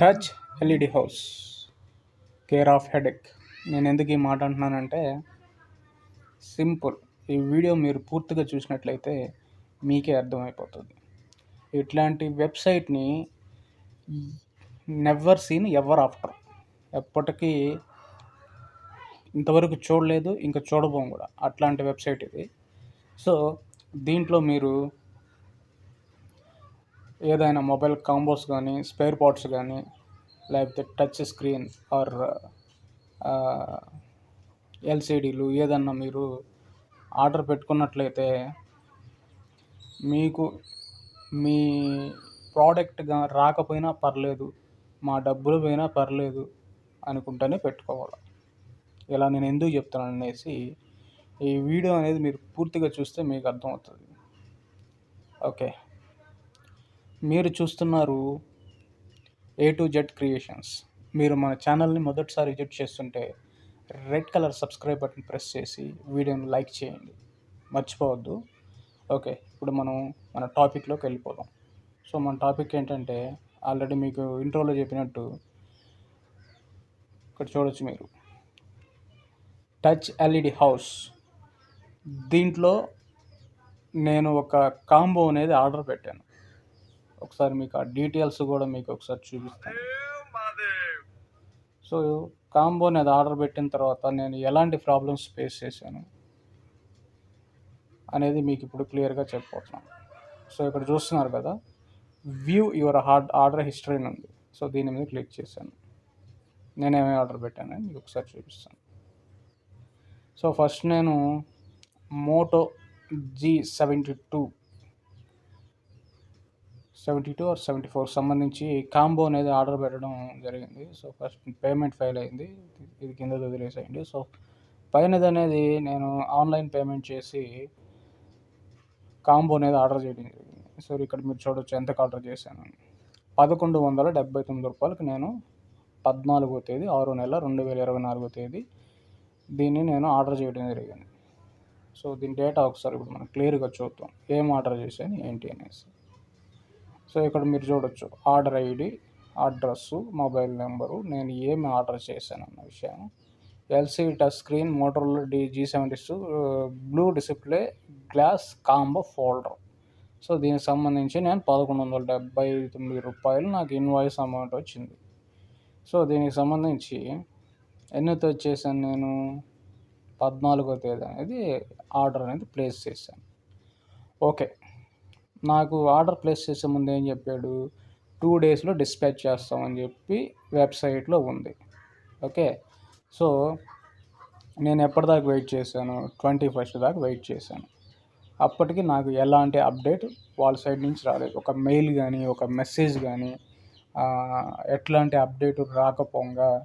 Touch LED house. Care of headache. నేను ఎందుకు ఈ మాట అంటున్నానంటే సింపుల్. ఈ వీడియో మీరు పూర్తిగా చూసినట్లయితే మీకే అర్థమైపోతుంది. ఇట్లాంటి వెబ్సైట్ని నెవర్ సీన్ ఎవర్ ఆఫ్టర్. ఎప్పటికీ ఇంతవరకు చూడలేదు ఇంకా చూడబోం కూడా. అట్లాంటి వెబ్సైట్ ఇది. సో దీంట్లో మీరు ఏదైనా మొబైల్ కాంబోస్ కానీ స్పేర్ పార్ట్స్ కానీ లేకపోతే టచ్ స్క్రీన్ ఆర్ ఎల్సిడీలు ఏదన్నా మీరు ఆర్డర్ పెట్టుకున్నట్లయితే మీకు మీ ప్రోడక్ట్గా రాకపోయినా పర్లేదు మా డబ్బులు పోయినా పర్లేదు అనుకుంటేనే పెట్టుకోవాలి. ఇలా నేను ఎందుకు చెప్తున్నాను అనేసి ఈ వీడియో అనేది మీరు పూర్తిగా చూస్తే మీకు అర్థమవుతుంది. ఓకే. మీరు చూస్తున్నారు ఏ టు జెడ్ క్రియేషన్స్ మీరు మన ఛానల్ని మొదటిసారి విజిట్ చేస్తుంటే red colour subscribe button press చేసి వీడియోని లైక్ చేయండి. మర్చిపోవద్దు. ఓకే ఇప్పుడు మనం మన టాపిక్లోకి వెళ్ళిపోదాం. సో మన టాపిక్ ఏంటంటే ఆల్రెడీ మీకు ఇంట్రోలో చెప్పినట్టు ఇక్కడ చూడొచ్చు మీరు. టచ్ ఎల్ఈడి హౌస్ దీంట్లో నేను ఒక కాంబో అనేది ఆర్డర్ పెట్టాను. ఒకసారి మీకు ఆ డీటెయిల్స్ కూడా మీకు ఒకసారి చూపిస్తాను. సో కాంబో అనేది ఆర్డర్ పెట్టిన తర్వాత నేను ఎలాంటి ప్రాబ్లమ్స్ ఫేస్ చేశాను అనేది మీకు ఇప్పుడు క్లియర్గా చెప్పబోతున్నాను. సో ఇక్కడ చూస్తున్నారు కదా view your hard order history ఉంది. సో దీని మీద క్లిక్ చేశాను. నేనేమేమి ఆర్డర్ పెట్టానని మీకు ఒకసారి చూపిస్తాను. సో ఫస్ట్ నేను Moto G seventy two seventy two R seventy four సంబంధించి కాంబో అనేది ఆర్డర్ పెట్టడం జరిగింది. సో ఫస్ట్ పేమెంట్ ఫైల్ అయింది. ఇది కింద వదిలేసేయండి సో పైనది అనేది నేను ఆన్లైన్ పేమెంట్ చేసి కాంబో అనేది ఆర్డర్ చేయడం జరిగింది. సో ఇక్కడ మీరు చూడొచ్చు ఎంతకు ఆర్డర్ చేశాను. పదకొండు వందల డెబ్బై తొమ్మిది రూపాయలకి నేను పద్నాలుగో తేదీ ఆరో నెల రెండు వేల ఇరవై నాలుగో తేదీ దీన్ని నేను ఆర్డర్ చేయడం జరిగింది. సో దీని డేటా ఒకసారి ఇప్పుడు మనం క్లియర్గా చూద్దాం. ఏం ఆర్డర్ చేశాను ఏంటి అనేసి. సో ఇక్కడ మీరు చూడొచ్చు order ID address mobile number నేను ఏమి ఆర్డర్ చేశాను అన్న విషయం LC touch screen మోటర్లో D G seventies blue display glass combo folder. So దీనికి సంబంధించి నేను పదకొండు వందల డెబ్బై తొమ్మిది రూపాయలు నాకు ఇన్వాయిస్ అమౌంట్ వచ్చింది. సో దీనికి సంబంధించి ఎన్నోతో వచ్చేసాను నేను? పద్నాలుగో తేదీ అనేది ఆర్డర్ అనేది ప్లేస్ చేశాను. ఓకే. నాకు ఆర్డర్ ప్లేస్ చేసే ముందు ఏం చెప్పాడు? టూ డేస్లో డిస్పాచ్ చేస్తామని చెప్పి వెబ్సైట్లో ఉంది. ఓకే? సో నేను ఎప్పటిదాకా వెయిట్ చేశాను? ట్వంటీ ఫస్ట్ దాకా వెయిట్ చేశాను. అప్పటికి నాకు ఎలాంటి అప్డేట్ వాళ్ళ సైడ్ నుంచి రాలేదు. ఒక మెయిల్ కానీ ఒక మెసేజ్ కానీ ఎట్లాంటి అప్డేట్ రాకపోగా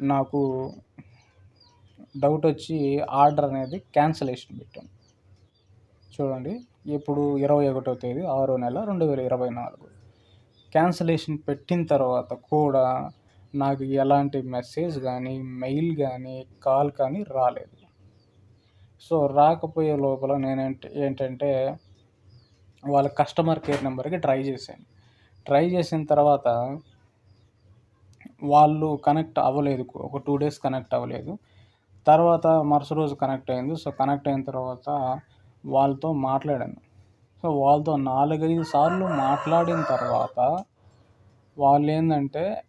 నాకు డౌట్ వచ్చి ఆర్డర్ అనేది క్యాన్సలేషన్ పెట్టాను. చూడండి. ఇప్పుడు ఇరవై ఒకటో తేదీ ఆరో నెల రెండు వేల ఇరవై నాలుగు. క్యాన్సలేషన్ పెట్టిన తర్వాత కూడా నాకు ఎలాంటి మెసేజ్ కానీ మెయిల్ కానీ కాల్ కానీ రాలేదు. సో రాకపోయే లోపల నేను ఏంటంటే వాళ్ళ కస్టమర్ కేర్ నెంబర్కి ట్రై చేశాను. ట్రై చేసిన తర్వాత వాళ్ళు కనెక్ట్ అవ్వలేదు. ఒక టూ డేస్ కనెక్ట్ అవ్వలేదు. తర్వాత మరుసటి రోజు కనెక్ట్ అయింది. సో కనెక్ట్ అయిన తర్వాత వాళ్ళతో మాట్లాడాను. సో వాళ్ళతో నాలుగైదు సార్లు మాట్లాడిన తర్వాత వాళ్ళు ఏంటంటే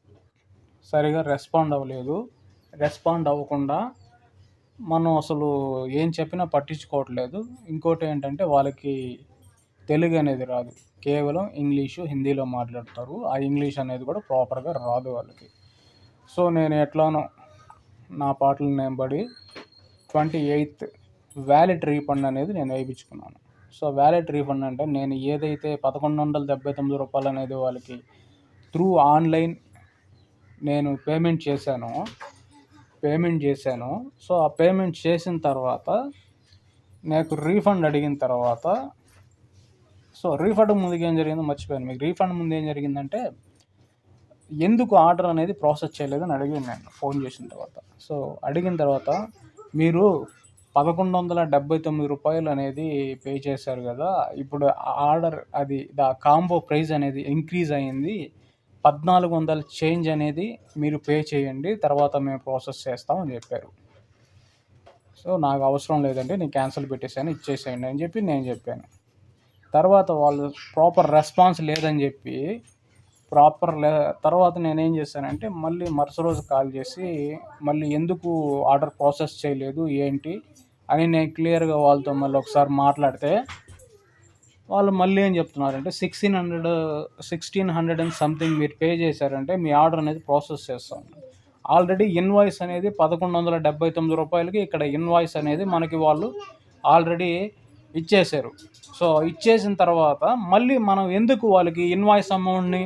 సరిగా రెస్పాండ్ అవ్వలేదు. రెస్పాండ్ అవ్వకుండా మనం అసలు ఏం చెప్పినా పట్టించుకోవట్లేదు. ఇంకోటి ఏంటంటే వాళ్ళకి తెలుగు అనేది రాదు. కేవలం ఇంగ్లీషు హిందీలో మాట్లాడతారు. ఆ ఇంగ్లీష్ అనేది కూడా ప్రాపర్గా రాదు వాళ్ళకి. సో నేను ఎట్లానో నా పాటలు నేంబడి ట్వంటీ ఎయిత్ వ్యాలెట్ రీఫండ్ అనేది నేను వేయించుకున్నాను. సో వ్యాలెట్ రీఫండ్ అంటే నేను ఏదైతే పదకొండు వందల డెబ్బై తొమ్మిది రూపాయలు అనేది వాళ్ళకి త్రూ ఆన్లైన్ నేను పేమెంట్ చేశాను పేమెంట్ చేశాను సో ఆ పేమెంట్ చేసిన తర్వాత నాకు రీఫండ్ అడిగిన తర్వాత సో రీఫండ్ ముందుకు ఏం జరిగిందో మర్చిపోయాను. మీకు రీఫండ్ ముందు ఏం జరిగిందంటే ఎందుకు ఆర్డర్ అనేది ప్రాసెస్ చేయలేదని అడిగాను నేను ఫోన్ చేసిన తర్వాత. సో అడిగిన తర్వాత మీరు పదకొండు వందల డెబ్బై తొమ్మిది రూపాయలు అనేది పే చేశారు కదా. ఇప్పుడు ఆర్డర్ అది దా కాంబో ప్రైస్ అనేది ఇంక్రీజ్ అయింది పద్నాలుగు వందల చేంజ్ అనేది మీరు పే చేయండి తర్వాత మేము ప్రాసెస్ చేస్తామని చెప్పారు. సో నాకు అవసరం లేదండి నేను క్యాన్సిల్ పెట్టేసాను ఇచ్చేసేయండి అని చెప్పి నేను చెప్పాను. తర్వాత వాళ్ళు ప్రాపర్ రెస్పాన్స్ లేదని చెప్పి ప్రాపర్ లే తర్వాత నేనేం చేశానంటే మళ్ళీ మరుసటి రోజు కాల్ చేసి మళ్ళీ ఎందుకు ఆర్డర్ ప్రాసెస్ చేయలేదు ఏంటి అని నేను క్లియర్గా వాళ్ళతో మళ్ళీ ఒకసారి మాట్లాడితే వాళ్ళు మళ్ళీ ఏం చెప్తున్నారంటే sixteen hundred sixteen hundred and something మీరు పే చేశారంటే మీ ఆర్డర్ అనేది ప్రాసెస్ చేస్తాం. ఆల్రెడీ ఇన్వాయిస్ అనేది పదకొండు వందల డెబ్బై తొమ్మిది రూపాయలకి ఇక్కడ ఇన్వాయిస్ అనేది మనకి వాళ్ళు ఆల్రెడీ ఇచ్చేశారు. సో ఇచ్చేసిన తర్వాత మళ్ళీ మనం ఎందుకు వాళ్ళకి ఇన్వాయిస్ అమౌంట్ని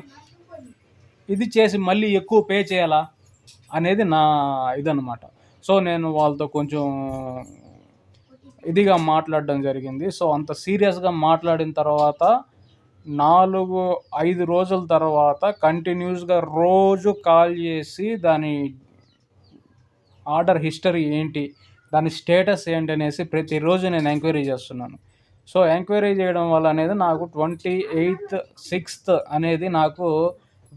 ఇది చేసి మళ్ళీ ఎక్కువ పే చేయాలా అనేది నా ఇదన్నమాట. సో నేను వాళ్ళతో కొంచెం ఇదిగా మాట్లాడడం జరిగింది. సో అంత సీరియస్గా మాట్లాడిన తర్వాత నాలుగు ఐదు రోజుల తర్వాత కంటిన్యూస్గా రోజు కాల్ చేసి దాని ఆర్డర్ హిస్టరీ ఏంటి దాని స్టేటస్ ఏంటి అనేసి ప్రతిరోజు నేను ఎంక్వైరీ చేస్తున్నాను. సో ఎంక్వైరీ చేయడం వల్ల అనేది నాకు ట్వంటీ ఎయిత్ సిక్స్త్ అనేది నాకు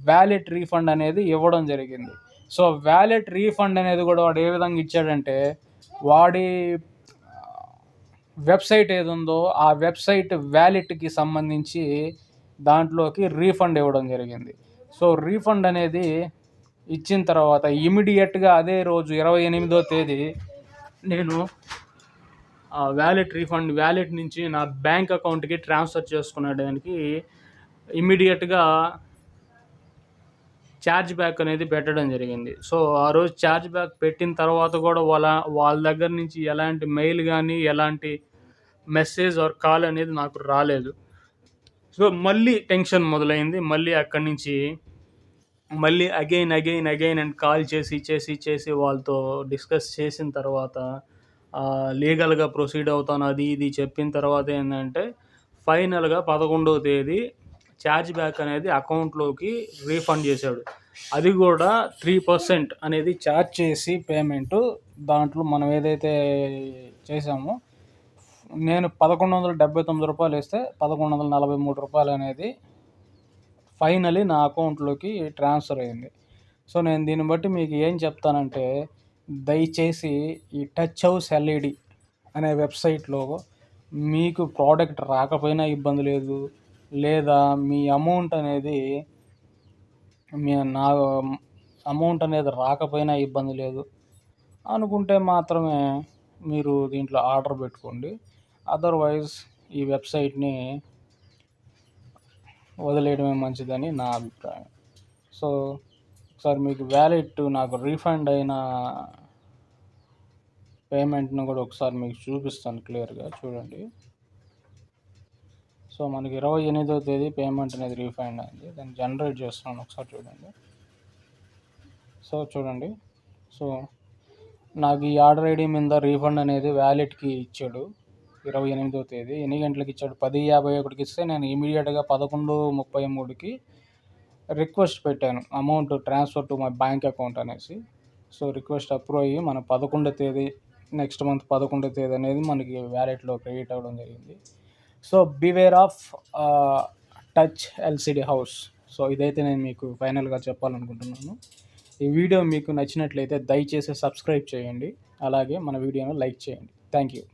వ్యాలెట్ రీఫండ్ అనేది ఇవ్వడం జరిగింది. సో వ్యాలెట్ రీఫండ్ అనేది కూడా వాడు ఏ విధంగా ఇచ్చాడంటే వాడి వెబ్సైట్ ఏది ఉందో ఆ వెబ్సైట్ వ్యాలెట్కి సంబంధించి దాంట్లోకి రీఫండ్ ఇవ్వడం జరిగింది. సో రీఫండ్ అనేది ఇచ్చిన తర్వాత ఇమీడియట్గా అదే రోజు ఇరవై ఎనిమిదో తేదీ నేను ఆ వ్యాలెట్ రీఫండ్ వ్యాలెట్ నుంచి నా బ్యాంక్ అకౌంట్కి ట్రాన్స్ఫర్ చేసుకునేదానికి ఇమీడియట్గా ఛార్జ్ బ్యాక్ అనేది పెట్టడం జరిగింది. సో ఆ రోజు ఛార్జ్ బ్యాక్ పెట్టిన తర్వాత కూడా వాళ్ళ వాళ్ళ దగ్గర నుంచి ఎలాంటి మెయిల్ కానీ ఎలాంటి మెసేజ్ ఆర్ కాల్ అనేది నాకు రాలేదు. సో మళ్ళీ టెన్షన్ మొదలైంది. మళ్ళీ అక్కడి నుంచి మళ్ళీ again again again and call చేసి చేసి చేసి వాళ్ళతో డిస్కస్ చేసిన తర్వాత లీగల్గా ప్రొసీడ్ అవుతాను అది ఇది చెప్పిన తర్వాత ఏంటంటే ఫైనల్గా పదకొండవ తేదీ ఛార్జ్ బ్యాక్ అనేది అకౌంట్లోకి రీఫండ్ చేశాడు. అది కూడా త్రీ పర్సెంట్ అనేది ఛార్జ్ చేసి పేమెంట్ దాంట్లో మనం ఏదైతే చేసామో నేను పదకొండు వందల డెబ్బై తొమ్మిది రూపాయలు ఇస్తే పదకొండు వందల నలభై మూడు రూపాయలు అనేది ఫైనలీ నా అకౌంట్లోకి ట్రాన్స్ఫర్ అయింది. సో నేను దీన్ని బట్టి మీకు ఏం చెప్తానంటే దయచేసి ఈ టచ్ హౌస్ ఎల్ఈడి అనే వెబ్సైట్లో మీకు ప్రోడక్ట్ రాకపోయినా ఇబ్బంది లేదు. లేదా మీ అమౌంట్ అనేది మీ నా అమౌంట్ అనేది రాకపోయినా ఇబ్బంది లేదు. అనుకుంటే మాత్రమే మీరు దీంట్లో ఆర్డర్ పెట్టుకోండి. అదర్వైజ్ ఈ వెబ్సైట్ని వదిలేయడమే మంచిదని నా అభిప్రాయం. సో ఒకసారి మీకు వ్యాలెట్ నాకు రీఫండ్ అయిన పేమెంట్ను కూడా ఒకసారి మీకు చూపిస్తాను క్లియర్గా చూడండి. సో మనకి ఇరవై ఎనిమిదో తేదీ పేమెంట్ అనేది రీఫైండ్ అయింది. దాన్ని జనరేట్ చేస్తున్నాను. ఒకసారి చూడండి. సో చూడండి. సో నాకు ఈ ఆర్డర్ ఐడి మీద రీఫండ్ అనేది వ్యాలెట్కి ఇచ్చాడు ఇరవై ఎనిమిదో తేదీ. ఎన్ని గంటలకు ఇచ్చాడు? పది యాభై ఒకటికి ఇస్తే నేను ఇమీడియట్గా పదకొండు ముప్పై మూడుకి రిక్వెస్ట్ పెట్టాను. Amount transfer to my bank account అనేసి. సో రిక్వెస్ట్ అప్రూవ్ అయ్యి మన పదకొండో తేదీ నెక్స్ట్ మంత్ పదకొండో తేదీ అనేది మనకి వ్యాలెట్లో క్రెడిట్ అవ్వడం జరిగింది. So beware of touch LCD house so ఇదైతే నేను మీకు ఫైనల్గా చెప్పాలనుకుంటున్నాను. ఈ వీడియో మీకు నచ్చినట్లయితే దయచేసి సబ్స్క్రైబ్ చేయండి. అలాగే మన వీడియోను లైక్ చేయండి. Thank you